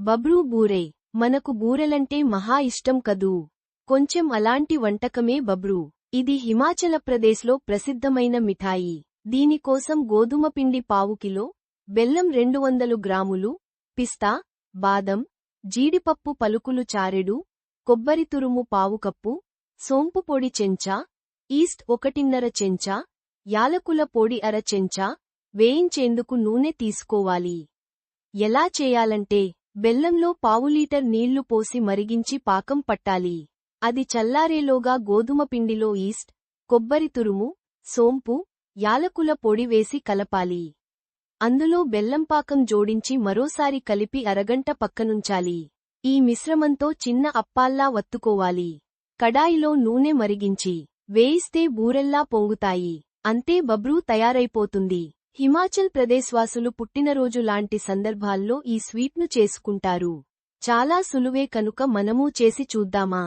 బబ్రూ బూరే మనకు బూరెలంటే మహా ఇష్టం కదూ? కొంచెం అలాంటి వంటకమే బబ్రూ. ఇది హిమాచల ప్రదేశ్లో ప్రసిద్ధమైన మిఠాయి. దీనికోసం గోధుమ పిండి పావు కిలో బెల్లం రెండు వందలు గ్రాములు పిస్తా బాదం జీడిపప్పు పలుకులు చారెడు కొబ్బరి తురుము పావు కప్పు సోంపు పొడి చెంచా ఈస్ట్ ఒకటిన్నర చెంచా యాలకుల పొడి అర చెంచా వేయించేందుకు నూనె తీసుకోవాలి. ఎలా చేయాలంటే బెల్లంలో పావు లీటర్ నీళ్ళు పోసి మరిగించి పాకం పట్టాలి. అది చల్లారేలోగా గోధుమ పిండిలో ఈస్ట్ కొబ్బరి తురుము సోంపు యాలకుల పొడి వేసి కలపాలి. అందులో బెల్లం పాకం జోడించి మరోసారి కలిపి అరగంట పక్కనుంచాలి. ఈ మిశ్రమంతో చిన్న అప్పాల్లా వత్తుకోవాలి. కడాయిలో నూనె మరిగించి వేయిస్తే బూరెల్లా పొంగుతాయి. అంతే బబ్రూ తయారైపోతుంది. హిమాచల్ ప్రదేశ్ వాసులు పుట్టినరోజు లాంటి సందర్భాల్లో ఈ స్వీట్ను చేసుకుంటారు. చాలా సులువే కనుక మనమూ చేసి చూద్దామా?